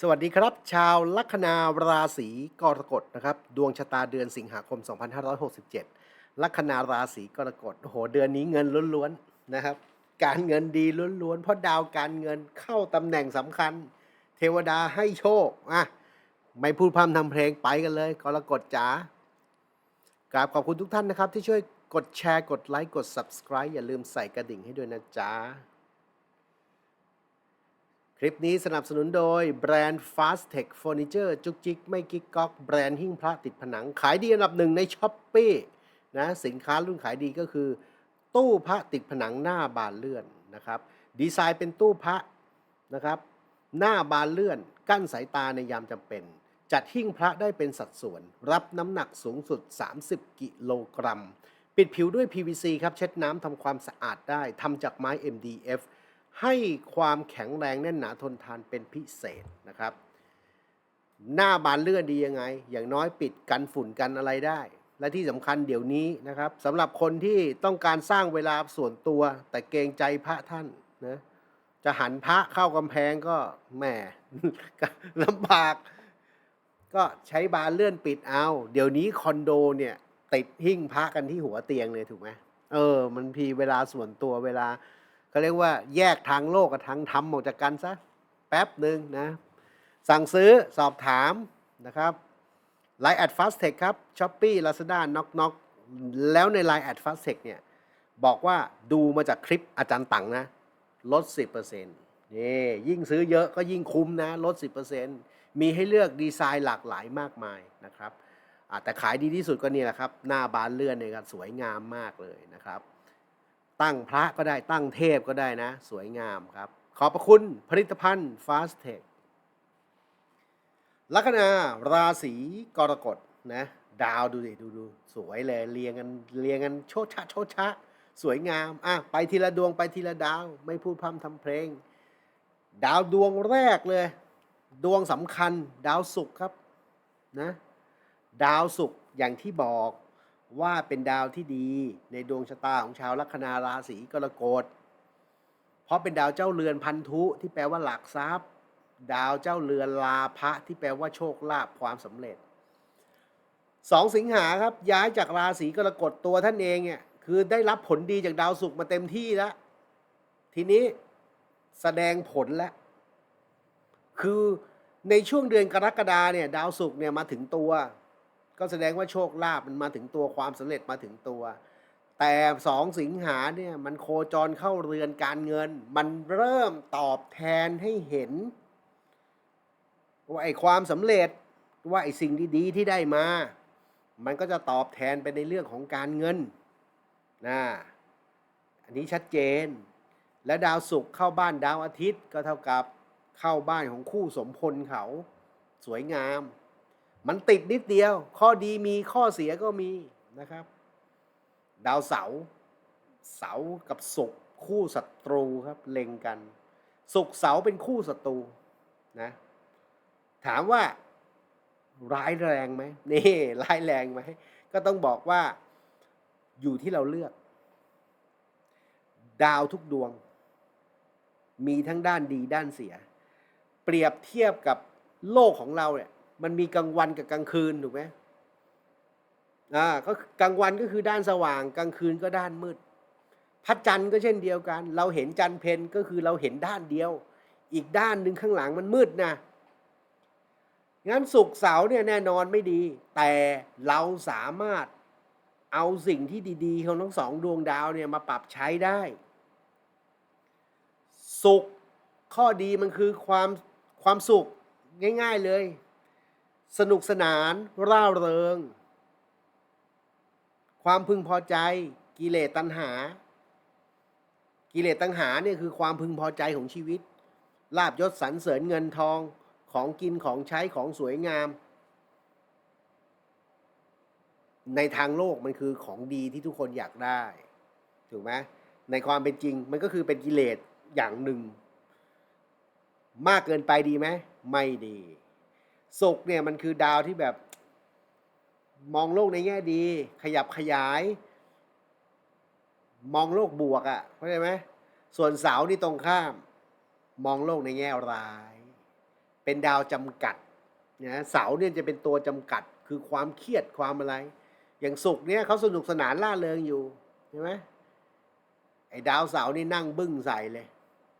สวัสดีครับ ชาวลัคนาราศีกรกฎนะครับ ดวงชะตาเดือนสิงหาคม 2567 ลัคนาราศีกรกฎโอ้โหเดือนนี้เงินล้วนๆนะครับ การเงินดีล้วนๆเพราะดาวการเงินเข้าตำแหน่งสำคัญ เทวดาให้โชคอะไม่พูดพร่ำทำเพลงไปกันเลยกรกฎจ๋ากราบขอบคุณทุกท่านนะครับ ที่ช่วยกดแชร์กดไลค์กด subscribe อย่าลืมใส่กระดิ่งให้ด้วยนะจ๊ะ คลิปนี้สนับสนุนโดยแบรนด์ Fast Tech Furniture จุกจิกไม่กิ๊กก๊อก แบรนด์หิ้งพระติดผนัง ขายดีอันดับหนึ่งในช้อปปี้นะสินค้ารุ่นขายดีก็คือ ตู้พระติดผนังหน้าบานเลื่อนนะครับ ดีไซน์เป็นตู้พระนะครับ หน้าบานเลื่อน กั้นสายตาในยามจำเป็น จัดหิ้งพระได้เป็นสัดส่วน รับน้ำหนักสูงสุด 30 กิโลกรัม ปิดผิวด้วย PVC ครับเช็ดน้ำทำความสะอาดได้ทำจากไม้ MDF ให้ความแข็งแรงแน่นหนาทนทานเป็นพิเศษนะครับ หน้าบานเลื่อนดียังไง อย่างน้อยปิดกันฝุ่นกันอะไรได้ และที่สำคัญเดี๋ยวนี้นะครับสำหรับคนที่ต้องการสร้างเวลาส่วนตัว แต่เกรงใจพระท่านนะจะหันพระเข้ากำแพงก็แหมลำบาก ก็ใช้บานเลื่อนปิดเอา เดี๋ยวนี้คอนโดเนี่ยติดหิ้งพระกันที่หัวเตียงเลยถูกไหมเออ มันพีเวลาส่วนตัวเวลา เขาเรียกว่าแยกทางโลกกับทางธรรมออกจากกันซะแป๊บหนึ่งนะ สั่งซื้อสอบถามนะครับ Line แอดฟาสเทคครับช้อปปี้ลาซาด้าน็อกน็อกแล้วใน Line แอดฟาสเทคเนี่ย บอกว่าดูมาจากคลิปอาจารย์ตังนะ ลด 10%นี่ยิ่งซื้อเยอะก็ยิ่งคุ้มนะ ลด 10%มีให้เลือกดีไซน์หลากหลายมากมายนะครับแต่ขายดีที่สุดก็นี่แหละครับ หน้าบานเลื่อนเนี่ยครับสวยงามมากเลยนะครับ ตั้งพระก็ได้ตั้งเทพก็ได้นะ สวยงามครับ ขอบพระคุณผลิตภัณฑ์ Fast Tech ลัคนาราศีกรกฎนะ ดาวดูดิดูดูสวยเลยเรียงกันเรียงกันโชดชะโชดชะ สวยงามอะไปทีละดวงไปทีละดาว ไม่พูดพร่ำทำเพลง ดาวดวงแรกเลย ดวงสำคัญ ดาวศุกร์ครับนะ ดาวศุกร์อย่างที่บอก ว่าเป็นดาวที่ดีในดวงชะตาของชาวลัคนาราศีกรกฎ เพราะเป็นดาวเจ้าเรือนพันธุที่แปลว่าหลักทรัพย์ ดาวเจ้าเรือนลาภะที่แปลว่าโชคลาภความสำเร็จสองสิงหาครับย้ายจากราศีกรกฎตัวท่านเองเนี่ยคือได้รับผลดีจากดาวศุกร์มาเต็มที่แล้ว ทีนี้แสดงผลแล้ว คือในช่วงเดือนกรกฎาเนี่ยดาวศุกร์เนี่ยมาถึงตัว ก็แสดงว่าโชคลาภมันมาถึงตัวความสำเร็จมาถึงตัว แต่สองสิงหาเนี่ยมันโคจรเข้าเรือนการเงิน มันเริ่มตอบแทนให้เห็น ว่าไอ้ความสำเร็จว่าไอ้สิ่งดีๆที่ได้มา มันก็จะตอบแทนไปในเรื่องของการเงินนะอันนี้ชัดเจน และดาวศุกร์เข้าบ้านดาวอาทิตย์ก็เท่ากับเข้าบ้านของคู่สมพลเขาสวยงาม มันติดนิดเดียว ข้อดีมีข้อเสียก็มีนะครับ ดาวเสาร์เสาร์กับศุกร์คู่ศัตรูครับเล็งกัน ศุกร์เสาร์เป็นคู่ศัตรูนะถามว่าร้ายแรงไหมนี่ร้ายแรงไหมก็ต้องบอกว่าอยู่ที่เราเลือก ดาวทุกดวง มีทั้งด้านดีด้านเสีย เปรียบเทียบกับโลกของเราเนี่ย มันมีกลางวันกับกลางคืนถูกไหมอ่าก็กลางวันก็คือด้านสว่าง กลางคืนก็ด้านมืดพระจันทร์ก็เช่นเดียวกัน เราเห็นจันทร์เพนก็คือเราเห็นด้านเดียว อีกด้านหนึ่งข้างหลังมันมืดนะงั้นสุกเสาเนี่ยแน่นอนไม่ดี แต่เราสามารถเอาสิ่งที่ดีๆของทั้งสองดวงดาวเนี่ยมาปรับใช้ได้ สุขข้อดีมันคือความความสุขง่าย ๆเลย สนุกสนาน ร่าเริง ความพึงพอใจ กิเลสตัณหา กิเลสตัณหาเนี่ยคือความพึงพอใจของชีวิต ลาบยศสรรเสริญเงินทองของกินของใช้ของสวยงาม ในทางโลกมันคือของดีที่ทุกคนอยากได้ ถูกไหมในความเป็นจริงมันก็คือเป็นกิเลสอย่างหนึ่ง มากเกินไปดีไหมไม่ดี ศุกร์เนี่ยมันคือดาวที่แบบมองโลกในแง่ดี ขยับขยาย มองโลกบวกอะ่ะเข้าใจไหมส่วนเสาร์นี่ตรงข้าม มองโลกในแง่ร้าย เป็นดาวจำกัดนะเสาร์เนี่ยจะเป็นตัวจำกัดคือความเครียดความอะไร อย่างศุกร์เนี่ยเขาสนุกสนานล่าเริงอยู่ใช่ไหมไอ้ดาวเสาร์นี่นั่งบึ้งใส่เลย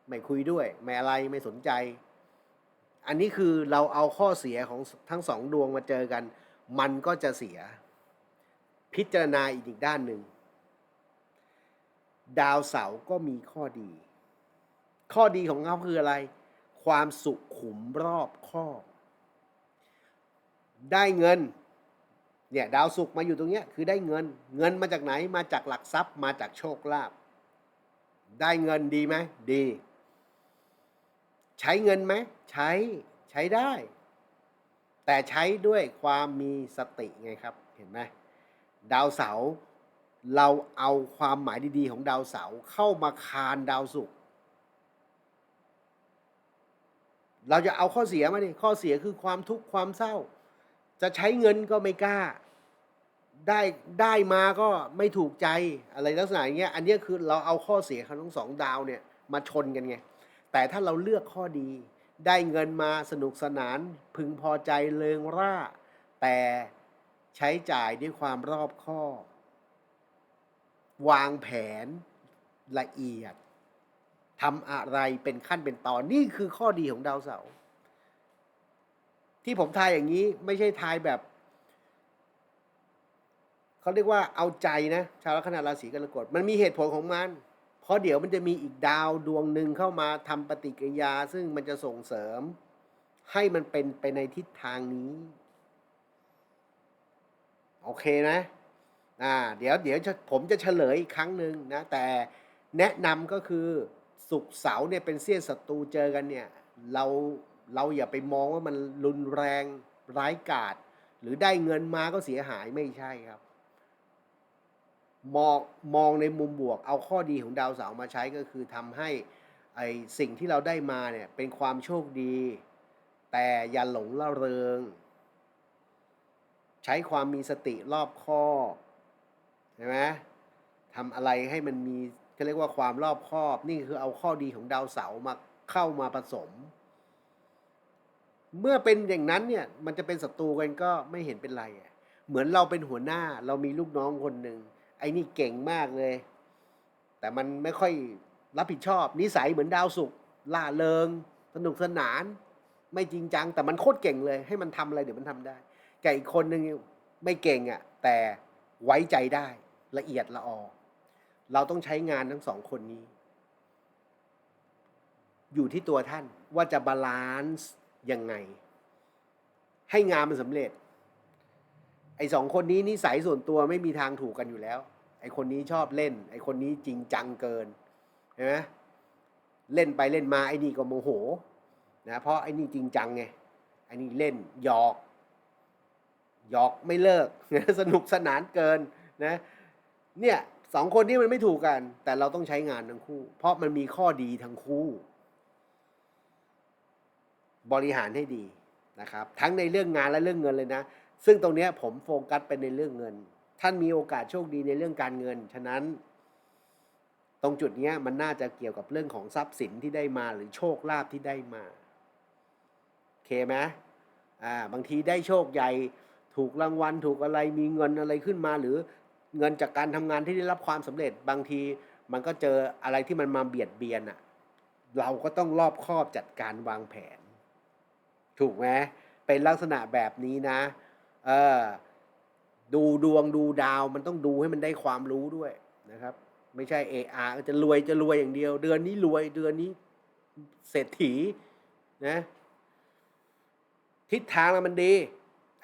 ไม่คุยด้วย ไม่อะไรไม่สนใจ อันนี้คือเราเอาข้อเสียของทั้งสองดวงมาเจอกัน มันก็จะเสีย พิจารณาอีกอีกด้านหนึ่ง ดาวเสาร์ก็มีข้อดี ข้อดีของเขาคืออะไร ความสุขขุมรอบคอบ ได้เงินเนี่ยดาวศุกมาอยู่ตรงเนี้ยคือได้เงิน เงินมาจากไหนมาจากหลักทรัพย์มาจากโชคลาภได้เงินดีไหมดี ใช้เงินไหมใช้ใช้ได้ แต่ใช้ด้วยความมีสติไงครับเห็นไหมดาวเสาร์เราเอาความหมายดีๆ ของดาวเสาร์เข้ามาคานดาวศุกร์เราจะเอาข้อเสียมาดิข้อเสียคือความทุกข์ความเศร้า จะใช้เงินก็ไม่กล้า ได้ได้มาก็ไม่ถูกใจอะไรลักษณะอย่างเงี้ยอันนี้คือเราเอาข้อเสียของทั้งสองดาวเนี่ยมาชนกันไง แต่ถ้าเราเลือกข้อดี ได้เงินมาสนุกสนานพึงพอใจเริงร่า แต่ใช้จ่ายด้วยความรอบคอบวางแผนละเอียดทำอะไรเป็นขั้นเป็นตอนนี่คือข้อดีของดาวเสาร์ที่ผมทายอย่างนี้ไม่ใช่ทายแบบเขาเรียกว่าเอาใจนะ ชาวลัคนาราศีกรกฎมันมีเหตุผลของมัน เพราะเดี๋ยวมันจะมีอีกดาวดวงหนึ่งเข้ามาทำปฏิกิริยา ซึ่งมันจะส่งเสริม ให้มันเป็นไปในทิศทางนี้ โอเคนะอ่าเดี๋ยวเดี๋ยวผมจะเฉลยอีกครั้งหนึ่งนะ แต่แนะนำก็คือสุกเสาเนี่ยเป็นเสี้ยนศัตรูเจอกันเนี่ย เราเราอย่าไปมองว่ามันรุนแรงร้ายกาจหรือได้เงินมาก็เสียหายไม่ใช่ครับ มองมองในมุมบวก เอาข้อดีของดาวเสาร์มาใช้ก็คือทำให้ไอสิ่งที่เราได้มาเนี่ยเป็นความโชคดี แต่อย่าหลงละเริง ใช้ความมีสติรอบคอบใช่ไหมทำอะไรให้มันมีก็เรียกว่าความรอบคอบ นี่คือเอาข้อดีของดาวเสาร์มาเข้ามาผสม เมื่อเป็นอย่างนั้นเนี่ยมันจะเป็นศัตรูกันก็ไม่เห็นเป็นไร เหมือนเราเป็นหัวหน้าเรามีลูกน้องคนหนึ่ง ไอ้นี่เก่งมากเลย แต่มันไม่ค่อยรับผิดชอบ นิสัยเหมือนดาวศุกล่าเริง สนุกสนาน ไม่จริงจัง แต่มันโคตรเก่งเลย ให้มันทำอะไรเดี๋ยวมันทำได้แกอีกคนนึงไม่เก่งอะ แต่ไว้ใจได้ละเอียดละออเราต้องใช้งานทั้งสองคนนี้ อยู่ที่ตัวท่านว่าจะบาลานซ์ยังไง ให้งานมันสำเร็จ ไอ้สองคนนี้นิสัยส่วนตัวไม่มีทางถูกกันอยู่แล้ว ไอ้คนนี้ชอบเล่น ไอ้คนนี้จริงจังเกินเห็นไหมเล่นไปเล่นมาไอ้นี่ก็โมโหนะเพราะไอ้นี่จริงจังไงไอ้นี่เล่นหยอกหยอกไม่เลิกสนุกสนานเกินนะเนี่ยสองคนนี้มันไม่ถูกกัน แต่เราต้องใช้งานทั้งคู่ เพราะมันมีข้อดีทั้งคู่ บริหารให้ดีนะครับ ทั้งในเรื่องงานและเรื่องเงินเลยนะ ซึ่งตรงนี้ผมโฟกัสไปในเรื่องเงิน ท่านมีโอกาสโชคดีในเรื่องการเงิน ฉะนั้น ตรงจุดนี้มันน่าจะเกี่ยวกับเรื่องของทรัพย์สินที่ได้มาหรือโชคลาภที่ได้มาโอเคไหมอ่าบางทีได้โชคใหญ่ถูกรางวัลถูกอะไรมีเงินอะไรขึ้นมา หรือเงินจากการทำงานที่ได้รับความสำเร็จบางทีมันก็เจออะไรที่มันมาเบียดเบียนอะเราก็ต้องรอบคอบจัดการวางแผน ถูกไหมเป็นลักษณะแบบนี้นะ เออดูดวงดูดาวมันต้องดูให้มันได้ความรู้ด้วยนะครับ ไม่ใช่เออาจะรวยจะรวยอย่างเดียว เดือนนี้รวยเดือนนี้เศรษฐีนะทิศทางมันดี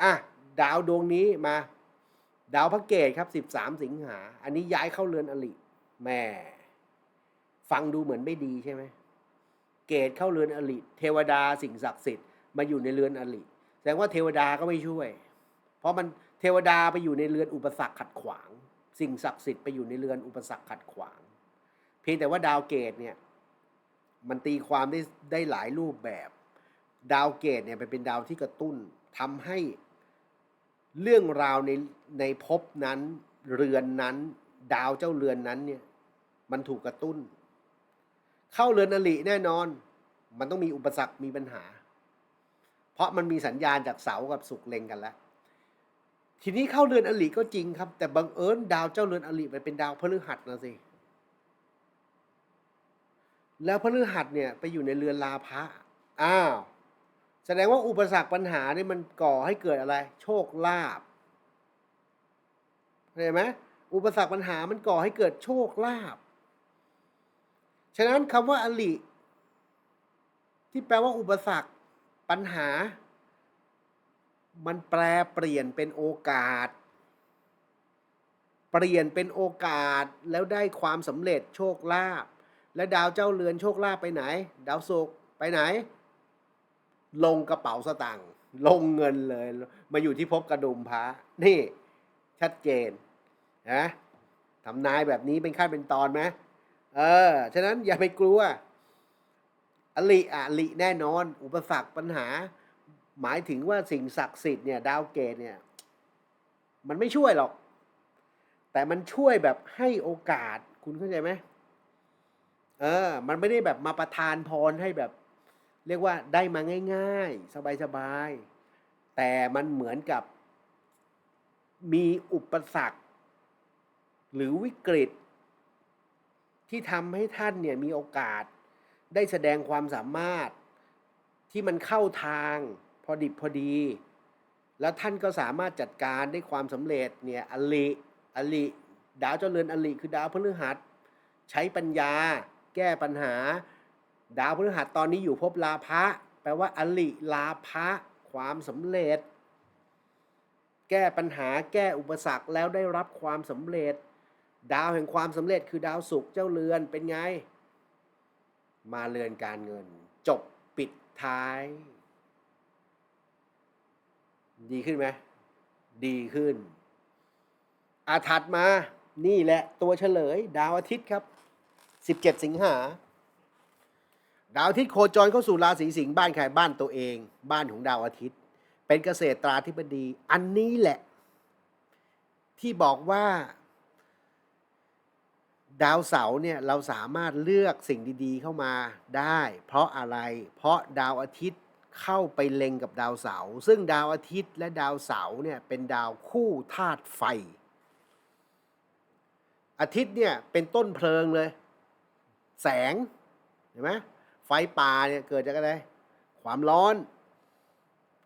อะดาวดวงนี้มา ดาวพระเกตครับ 13 สิงหา อันนี้ย้ายเข้าเรือนอลิแม่ฟังดูเหมือนไม่ดีใช่ไหมเกตเข้าเรือนอลิเทวดาสิ่งศักดิ์สิทธิ์มาอยู่ในเรือนอลิแสดงว่าเทวดาก็ไม่ช่วย เพราะมันเทวดาไปอยู่ในเรือนอุปสรรคขัดขวาง สิ่งศักดิ์สิทธิ์ไปอยู่ในเรือนอุปสรรคขัดขวาง เพียงแต่ว่าดาวเกตเนี่ยมันตีความได้ได้หลายรูปแบบ ดาวเกตเนี่ยไปเป็นดาวที่กระตุ้นทำให้เรื่องราวในในภพนั้นเรือนนั้น ดาวเจ้าเรือนนั้นเนี่ยมันถูกกระตุ้น เข้าเรือนอลิแน่นอน มันต้องมีอุปสรรคมีปัญหา เพราะมันมีสัญญาณจากเสากับศุกเล็งกันแล้ว ทีนี้เข้าเรือนอลิก็จริงครับ แต่บังเอิญดาวเจ้าเรือนอลิไปเป็นดาวพฤหัสนะสิแล้วพฤหัสเนี่ยไปอยู่ในเรือนลาภะอ้าวแสดงว่าอุปสรรคปัญหานี่มันก่อให้เกิดอะไร โชคลาภเห็นไหมอุปสรรคปัญหามันก่อให้เกิดโชคลาภฉะนั้นคำว่าอลิที่แปลว่าอุปสรรคปัญหา มันแปลเปลี่ยนเป็นโอกาส เปลี่ยนเป็นโอกาสแล้วได้ความสำเร็จโชคลาภและดาวเจ้าเรือนโชคลาภไปไหน ดาวศุกร์ไปไหน ลงกระเป๋าสตางค์ลงเงินเลย มาอยู่ที่ภพกระดุมพระนี่ชัดเจนนะทำนายแบบนี้เป็นขั้นเป็นตอนไหมเออ ฉะนั้นอย่าไปกลัวอลิอะอลิแน่นอน อุปสรรคปัญหา หมายถึงว่าสิ่งศักดิ์สิทธิ์เนี่ยดาวเกตเนี่ยมันไม่ช่วยหรอก แต่มันช่วยแบบให้โอกาสคุณเข้าใจไหมเออ มันไม่ได้แบบมาประทานพรให้แบบ เรียกว่าได้มาง่าย ๆ สบายๆ แต่มันเหมือนกับมีอุปสรรค หรือวิกฤต ที่ทำให้ท่านเนี่ยมีโอกาส ได้แสดงความสามารถที่มันเข้าทาง อดิบพอดี แล้วท่านก็สามารถจัดการได้ความสำเร็จเนี่ยอลิอลิดาวเจ้าเรือนอลิคือดาวพฤหัส ใช้ปัญญา แก้ปัญหา ดาวพฤหัสตอนนี้อยู่ภพลาภะแปลว่าอลิลาภะความสำเร็จ แก้ปัญหาแก้อุปสรรคแล้วได้รับความสำเร็จ ดาวแห่งความสำเร็จคือดาวศุกร์เจ้าเรือนเป็นไง มาเรือนการเงิน จบปิดท้าย ดีขึ้นไหมดีขึ้น อาถัดมานี่แหละตัวเฉลย ดาวอาทิตย์ครับ 17 สิงหา ดาวอาทิตย์โคจรเข้าสู่ราศีสิงห์บ้านใครบ้านตัวเอง บ้านของดาวอาทิตย์ เป็นเกษตรตราธิบดี อันนี้แหละ ที่บอกว่า ดาวเสาร์เนี่ยเราสามารถเลือกสิ่งดี ๆ เข้ามาได้ เพราะอะไรเพราะดาวอาทิตย์ เข้าไปเล็งกับดาวเสาร์ซึ่งดาวอาทิตย์และดาวเสาร์เนี่ยเป็นดาวคู่ธาตุไฟ อาทิตย์เนี่ยเป็นต้นเพลิงเลย แสงเห็นไหมไฟป่าเนี่ยเกิดจากอะไรความร้อน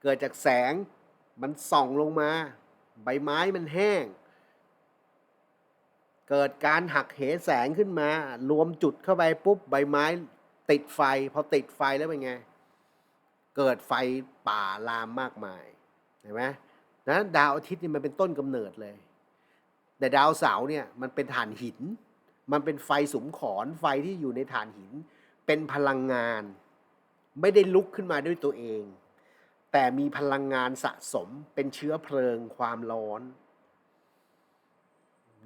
เกิดจากแสงมันส่องลงมา ใบไม้มันแห้ง เกิดการหักเหแสงขึ้นมา รวมจุดเข้าไปปุ๊บใบไม้ติดไฟ พอติดไฟแล้วเป็นไง เกิดไฟป่าลามมากมายเห็นไหมนะดาวอาทิตย์นี่มันเป็นต้นกำเนิดเลย แต่ดาวเสาร์เนี่ยมันเป็นถ่านหิน มันเป็นไฟสุมขอนไฟที่อยู่ในถ่านหิน เป็นพลังงาน ไม่ได้ลุกขึ้นมาด้วยตัวเอง แต่มีพลังงานสะสมเป็นเชื้อเพลิงความร้อน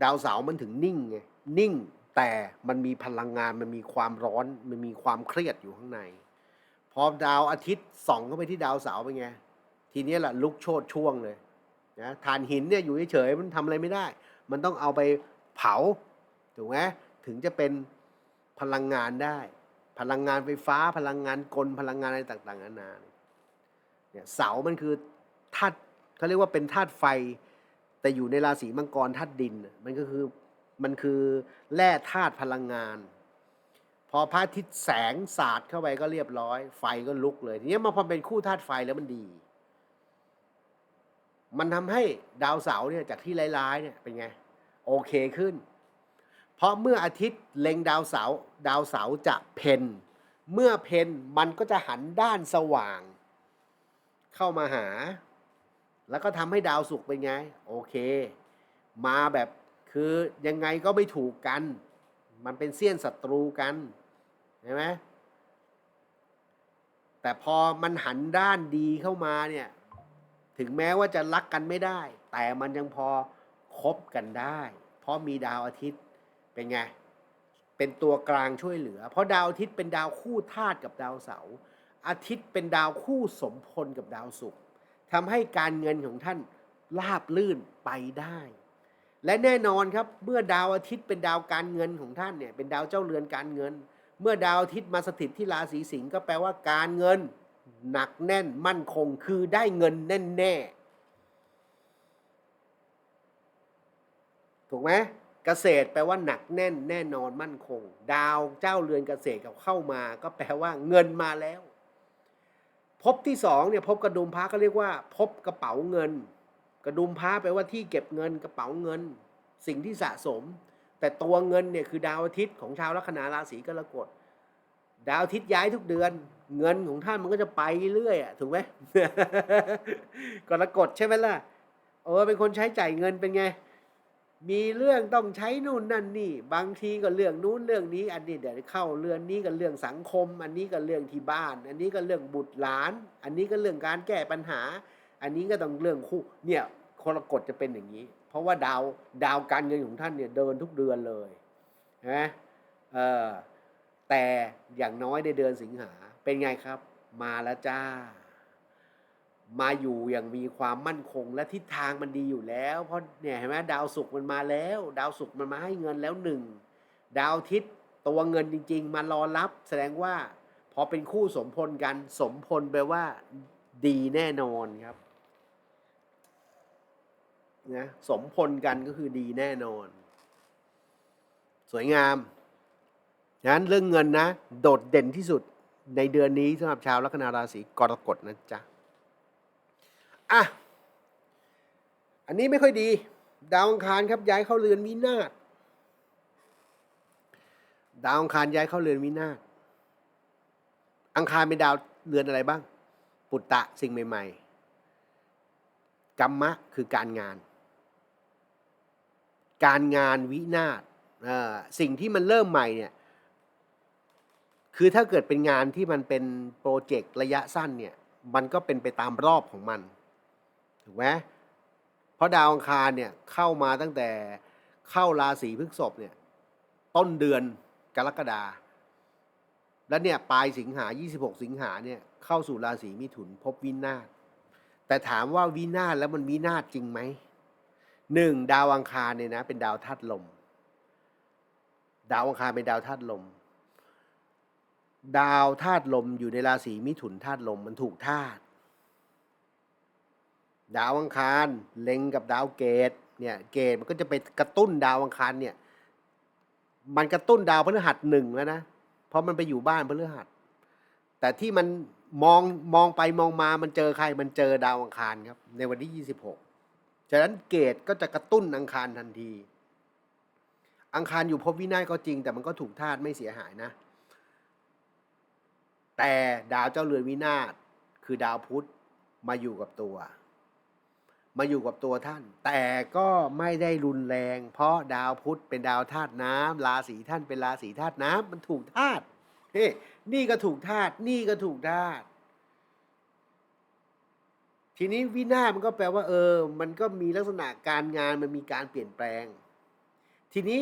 ดาวเสาร์มันถึงนิ่งไงนิ่งแต่มันมีพลังงานมันมีความร้อนมันมีความเครียดอยู่ข้างใน อดาวอาทิตย์ส่องเข้าไปที่ดาวเสาร์เป็นไง ทีนี้แหละลุกโชดช่วงเลยนะถ่านหินเนี่ยอยู่เฉยๆมันทำอะไรไม่ได้ มันต้องเอาไปเผาถูกไหมถึงจะเป็นพลังงานได้ พลังงานไฟฟ้าพลังงานกลพลังงานอะไรต่างๆนานาเนี่ยเสามันคือธาตุเขาเรียกว่าเป็นธาตุไฟ แต่อยู่ในราศีมังกรธาตุดิน มันก็คือมันคือแร่ธาตุพลังงาน พอพระอาทิตย์แสงสาดเข้าไปก็เรียบร้อย ไฟก็ลุกเลยทีนี้มาพอเป็นคู่ธาตุไฟแล้วมันดี มันทำให้ดาวเสาร์เนี่ยจากที่ร้ายๆเนี่ยเป็นไงโอเคขึ้น เพราะเมื่ออาทิตย์เล็งดาวเสาร์ดาวเสาร์จะเพนเมื่อเพนมันก็จะหันด้านสว่าง เข้ามาหา แล้วก็ทำให้ดาวศุกร์เป็นไง โอเค มาแบบคือยังไงก็ไม่ถูกกัน มันเป็นเสี้ยนศัตรูกันเห็นไหมแต่พอมันหันด้านดีเข้ามาเนี่ย ถึงแม้ว่าจะรักกันไม่ได้ แต่มันยังพอคบกันได้ เพราะมีดาวอาทิตย์เป็นไงเป็นตัวกลางช่วยเหลือ เพราะดาวอาทิตย์เป็นดาวคู่ธาตุกับดาวเสาร์อาทิตย์เป็นดาวคู่สมพลกับดาวศุกร์ทำให้การเงินของท่านราบลื่นไปได้ และแน่นอนครับเมื่อดาวอาทิตย์เป็นดาวการเงินของท่านเนี่ยเป็นดาวเจ้าเรือนการเงิน เมื่อดาวอาทิตย์มาสถิตที่ราศีสิงห์ก็แปลว่าการเงินหนักแน่นมั่นคงคือได้เงินแน่แน่ๆถูกไหมเกษตรแปลว่าหนักแน่นแน่นอนมั่นคง ดาวเจ้าเรือนเกษตรกับเข้ามา ก็แปลว่าเงินมาแล้วภพที่สองเนี่ยภพกระดุมพระก็เรียกว่าภพกระเป๋าเงิน ระดุมพระแปลว่าที่เก็บเงินกระเป๋าเงิน สิ่งที่สะสม แต่ตัวเงินเนี่ยคือดาวอาทิตย์ของชาวลัคนาราศีกรกฎดาวอาทิตย์ย้ายทุกเดือน เงินของท่านมันก็จะไปเรื่อยอะถูกไหมกรกฎใช่ไหมล่ะเออเป็นคนใช้จ่ายเงินเป็นไงมีเรื่องต้องใช้นู่นนั่นนี่ บางทีก็เรื่องนู้นเรื่องนี้ อันนี้เดี๋ยวเข้าเรื่องนี้ก็เรื่องสังคม อันนี้ก็เรื่องที่บ้าน อันนี้ก็เรื่องบุตรหลาน อันนี้ก็เรื่องการแก้ปัญหา อันนี้ก็ต้องเรื่องคู่เนี่ย กรกฎจะเป็นอย่างนี้ เพราะว่าดาวดาวการเงินของท่านเนี่ยเดินทุกเดือนเลยนะเออแต่อย่างน้อยในเดือนสิงหาเป็นไงครับ มาแล้วจ้า มาอยู่อย่างมีความมั่นคงและทิศทางมันดีอยู่แล้ว เพราะเนี่ยเห็นไหมดาวศุกร์มันมาแล้ว ดาวศุกร์มันมาให้เงินแล้วหนึ่งดาวอาทิตย์ตัวเงินจริง ๆ มารอรับ แสดงว่าพอเป็นคู่สมพลกันสมพลแปลว่า ดีแน่นอนครับ นะสมพลกันก็คือดีแน่นอน สวยงามงั้นเรื่องเงินนะ โดดเด่นที่สุดในเดือนนี้สำหรับชาวลัคนาราศีกรกฎนะจ๊ะอะอันนี้ไม่ค่อยดี ดาวอังคารครับย้ายเข้าเรือนวินาศดาวอังคารย้ายเข้าเรือนวินาศอังคารเป็นดาวเรือนอะไรบ้าง ปุตตะสิ่งใหม่ ๆกัมมะคือการงาน การงานวินาศสิ่งที่มันเริ่มใหม่เนี่ยคือถ้าเกิดเป็นงานที่มันเป็นโปรเจกต์ระยะสั้นเนี่ยมันก็เป็นไปตามรอบของมันถูกไหมเพราะดาวอังคารเนี่ยเข้ามาตั้งแต่เข้าราศีพฤษภเนี่ยต้นเดือนกรกฎาแล้วเนี่ยปลายสิงหา 26 สิงหาเนี่ยเข้าสู่ราศีมิถุนพบวินาศแต่ถามว่าวินาศแล้วมันวินาศจริงไหม หนึ่งดาวอังคารเนี่ยนะ เป็นดาวธาตุลม ดาวอังคารเป็นดาวธาตุลม ดาวธาตุลมอยู่ในราศีมิถุนธาตุลมมันถูกธาตุดาวอังคารเล็งกับดาวเกตเนี่ยเกตมันก็จะไปกระตุ้นดาวอังคารเนี่ย มันกระตุ้นดาวพฤหัสหนึ่งแล้วนะเพราะมันไปอยู่บ้านพฤหัส แต่ที่มันมองมองไปมองมามันเจอใครมันเจอดาวอังคารครับ ในวันที่ยี่สิบหก ฉะนั้นเกตก็จะกระตุ้นอังคารทันที อังคารอยู่ภพวินาศก็จริง แต่มันก็ถูกธาตุไม่เสียหายนะ แต่ดาวเจ้าเรือนวินาศคือดาวพุธมาอยู่กับตัว มาอยู่กับตัวท่าน แต่ก็ไม่ได้รุนแรง เพราะดาวพุธเป็นดาวธาตุน้ำราศีท่านเป็นราศีธาตุน้ำมันถูกธาตุเฮนี่ก็ถูกธาตุนี่ก็ถูกธาตุ ทีนี้วินาศมันก็แปลว่าเออ มันก็มีลักษณะการงานมันมีการเปลี่ยนแปลง ทีนี้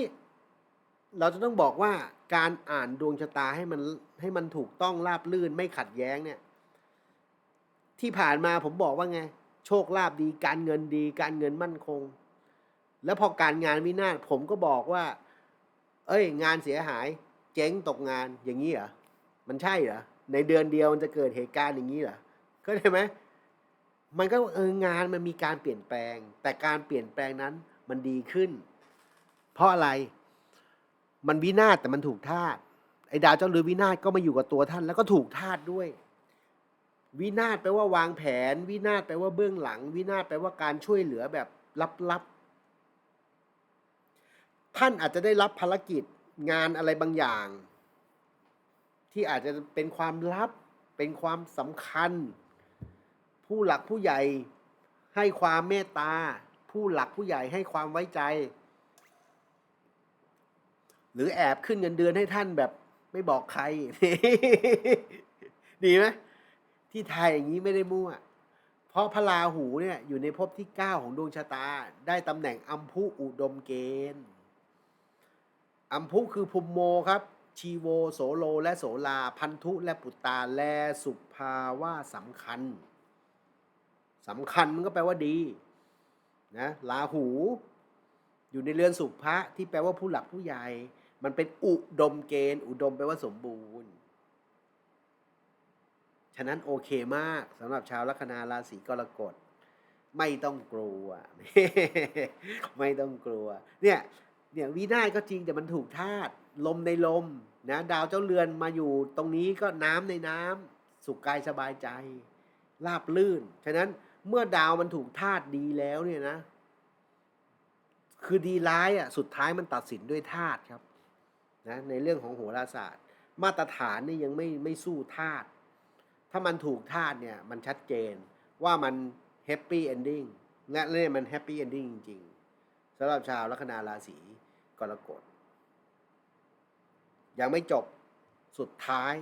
เราจะต้องบอกว่าการอ่านดวงชะตาให้มันให้มันถูกต้องราบลื่นไม่ขัดแย้งเนี่ย ที่ผ่านมาผมบอกว่าไง โชคลาภดี การเงินดี การเงินมั่นคง แล้วพอการงานวินาศผมก็บอกว่า เอ้ย งานเสียหาย เจ๊งตกงานอย่างนี้เหรอมันใช่เหรอในเดือนเดียวมันจะเกิดเหตุการณ์อย่างนี้เหรอเข้าใจไหม มันก็เอองานมันมีการเปลี่ยนแปลง แต่การเปลี่ยนแปลงนั้นมันดีขึ้น เพราะอะไร มันวินาศแต่มันถูกธาตุไอ้ดาวเจ้าเรือวินาศก็มาอยู่กับตัวท่าน แล้วก็ถูกธาตุด้วย วินาศแปลว่าวางแผน วินาศแปลว่าเบื้องหลัง วินาศแปลว่าการช่วยเหลือแบบลับๆท่านอาจจะได้รับภารกิจงานอะไรบางอย่าง ที่อาจจะเป็นความลับเป็นความสำคัญ ผู้หลักผู้ใหญ่ให้ความเมตตา ผู้หลักผู้ใหญ่ให้ความไว้ใจ หรือแอบขึ้นเงินเดือนให้ท่านแบบไม่บอกใคร ดีไหมที่ไทยอย่างนี้ไม่ได้มั่ว เพราะพระราหูเนี่ยอยู่ในภพที่9ของดวงชะตา ได้ตำแหน่งอัมพุอุดมเกณฑ์อัมพุคือภูมโมครับ ชีโวโสโลและโสลา พันธุและปุตตา และสุภาวะสำคัญ สำคัญมันก็แปลว่าดีนะราหู อยู่ในเรือนสุภะที่แปลว่าผู้หลักผู้ใหญ่ มันเป็นอุดมเกณฑ์ อุดมแปลว่าสมบูรณ์ ฉะนั้นโอเคมากสำหรับชาวลัคนาราศีกรกฎไม่ต้องกลัว ไม่ต้องกลัว เนี่ยเนี่ยวีนาศก็จริงแต่มันถูกธาตุลมในลมนะดาวเจ้าเรือนมาอยู่ตรงนี้ก็น้ำในน้ำสุขกายสบายใจ ราบลื่น ฉะนั้น เมื่อดาวมันถูกธาตุดีแล้วเนี่ยนะ คือดีร้ายอะสุดท้ายมันตัดสินด้วยธาตุครับนะในเรื่องของโหราศาสตร์ มาตรฐานนี่ยังไม่ไม่สู้ธาตุถ้ามันถูกธาตุเนี่ยมันชัดเจนว่ามันแฮปปี้เอนดิ้งและเนี่ยมันแฮปปี้เอนดิ้งจริงๆสำหรับชาวลัคนาราศีกรกฎยังไม่จบสุดท้าย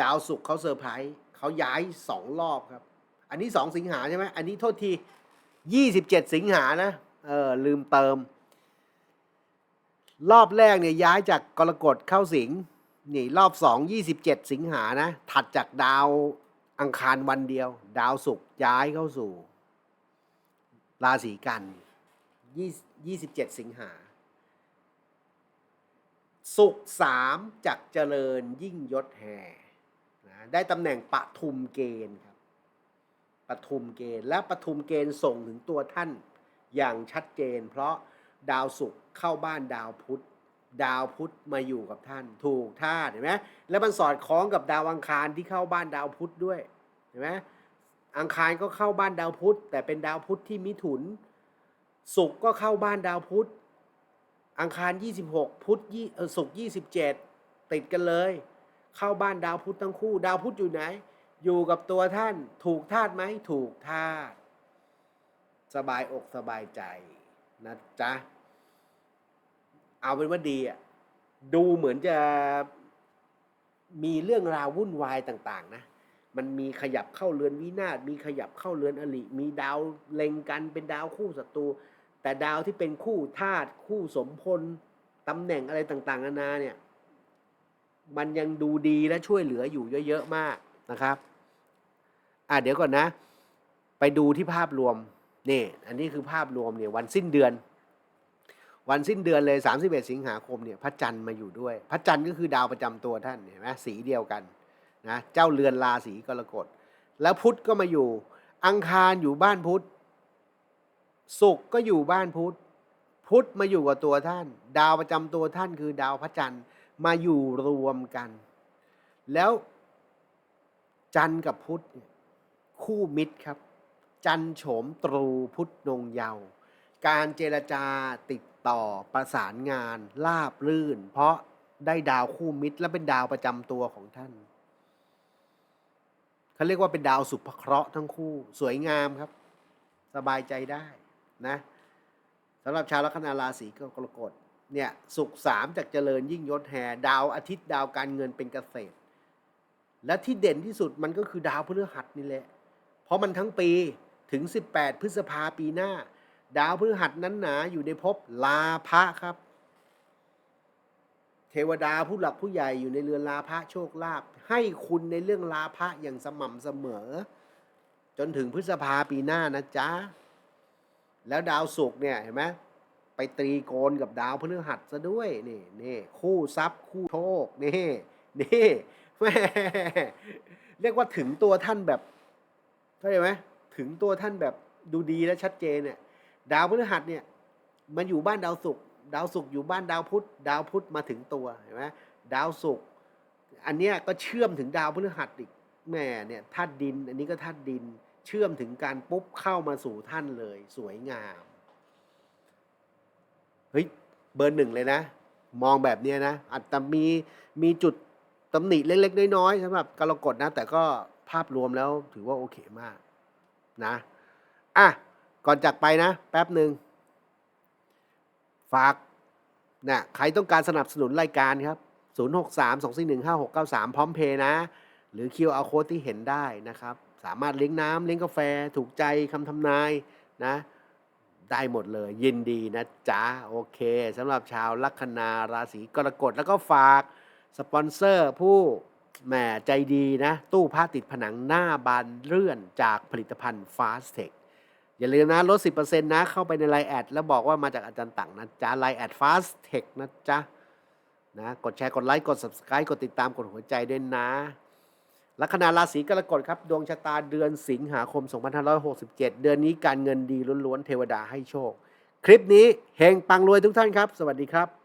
ดาวศุกร์เขาเซอร์ไพรส์เขาย้ายสองรอบครับ อันนี้สองสิงหาใช่ไหมอันนี้โทษทียี่สิงหานะ เออ ลืมเติม รอบแรกเนี่ยย้ายจากกรกฎเข้าสิงนี่รอบสองยี่สิงหานะ ถัดจากดาวอังคารวันเดียว ดาวศุกร์ย้ายเข้าสู่ ราศีกันยี่ยี่สิงหาสุขสามจากเจริญยิ่งยศแห่นะได้ตำแหน่งปะทุมเกณฑ์ครับ ทุมเกณฑ์ และปทุมเกณฑ์ส่งถึงตัวท่านอย่างชัดเจน เพราะดาวศุกร์เข้าบ้านดาวพุธ ดาวพุธมาอยู่กับท่าน ถูกท่าเห็นไหมแล้วมันสอดคล้องกับดาวอังคารที่เข้าบ้านดาวพุธด้วยเห็นไหมอังคารก็เข้าบ้านดาวพุธ แต่เป็นดาวพุธที่มิถุนศุกร์ก็เข้าบ้านดาวพุธ อังคาร 26 พุธยี่ศุกร์27 ติดกันเลย เข้าบ้านดาวพุธทั้งคู่ ดาวพุธอยู่ไหน อยู่กับตัวท่านถูกธาตุไหมถูกธาตุสบายอกสบายใจนะจ๊ะ เอาเป็นว่าดีอะดูเหมือนจะมีเรื่องราววุ่นวายต่างๆ นะ มันมีขยับเข้าเรือนวินาศมีขยับเข้าเรือนอริมีดาวเล็งกันเป็นดาวคู่ศัตรูแต่ดาวที่เป็นคู่ธาตุคู่สมพลตำแหน่งอะไรต่างๆนานาเนี่ย มันยังดูดีและช่วยเหลืออยู่เยอะๆมากนะครับ อะเดี๋ยวก่อนนะ ไปดูที่ภาพรวมนี่อันนี้คือภาพรวมเนี่ยวันสิ้นเดือน วันสิ้นเดือนเลย 31 สิงหาคมเนี่ยพระจันทร์มาอยู่ด้วย พระจันทร์ก็คือดาวประจำตัวท่านเห็นไหมสีเดียวกันนะเจ้าเรือนราศีกรกฎแล้วพุธก็มาอยู่ อังคารอยู่บ้านพุธศุกร์ก็อยู่บ้านพุธพุธมาอยู่กับตัวท่าน ดาวประจำตัวท่านคือดาวพระจันทร์มาอยู่รวมกัน แล้วจันทร์กับพุธเนี่ย คู่มิตรครับ จันโฉมตรูพุทธนงเยา การเจรจาติดต่อประสานงานลาบลื่น เพราะได้ดาวคู่มิตร และเป็นดาวประจำตัวของท่านเขาเรียกว่าเป็นดาวสุภเคราะห์ทั้งคู่ สวยงามครับ สบายใจได้นะสำหรับชาวลัคนาราศีกรกฎเนี่ยสุขสามจากเจริญยิ่งยศแห่ดาวอาทิตย์ดาวการเงินเป็นเกษตร และที่เด่นที่สุดมันก็คือดาวพฤหัสนี่แหละ เพราะมันทั้งปีถึง 18 พฤษภาปีหน้า ดาวพฤหัสนั้นหนาอยู่ในภพลาภะครับ เทวดาผู้หลักผู้ใหญ่อยู่ในเรือนลาภะโชคลาภให้คุณในเรื่องลาภะอย่างสม่ำเสมอ จนถึงพฤษภาปีหน้านะจ๊ะ แล้วดาวศุกร์เนี่ยเห็นไหมไปตรีโกนกับดาวพฤหัสซะด้วยนี่นี่คู่ทรัพย์คู่โชคนี่นี่แม่เรียกว่าถึงตัวท่านแบบ เข้าใจไหมถึงตัวท่านแบบดูดีและชัดเจนเนี่ย ดาวพฤหัสเนี่ยมันอยู่บ้านดาวศุกร์ดาวศุกร์อยู่บ้านดาวพุธดาวพุธมาถึงตัวเห็นไหมดาวศุกร์อันเนี้ยก็เชื่อมถึงดาวพฤหัสอีกแม่เนี่ยธาตุดิน อันนี้ก็ธาตุดินเชื่อมถึงการปุ๊บเข้ามาสู่ท่านเลย สวยงามเฮ้ยเบอร์หนึ่งเลยนะ มองแบบเนี้ยนะอาจจะมีมีจุดตำหนิเล็กๆน้อยๆสำหรับกรกฎนะ แต่ก็ ภาพรวมแล้วถือว่าโอเคมากนะอะก่อนจากไปนะ แป๊บหนึ่งฝากนะใครต้องการสนับสนุนรายการครับ 063 241 5693 พร้อมเพย์นะ หรือ QR code ที่เห็นได้นะครับ สามารถเลี้ยงน้ำเลี้ยงกาแฟ ถูกใจคำทำนายนะ ได้หมดเลยยินดีนะจ๊ะ โอเคสำหรับชาวลัคนาราศีกรกฎแล้วก็ฝาก สปอนเซอร์ผู้ แหมใจดีนะ ตู้ผ้าติดผนังหน้าบานเลื่อนจากผลิตภัณฑ์ Fast Tech อย่าลืมนะ ลด 10%นะ เข้าไปในไลน์แอดแล้วบอกว่ามาจากอาจารย์ต่างนะจ๊ะไลน์แอด Fast Tech นะจ๊ะนะกดแชร์กดไลค์กด Subscribe กดติดตามกดหัวใจด้วยนะลัคนาราศีกรกฎครับ ดวงชะตาเดือนสิงหาคม 2567 เดือนนี้การเงินดีล้วนๆ เทวดาให้โชค คลิปนี้เฮงปังรวยทุกท่านครับ สวัสดีครับ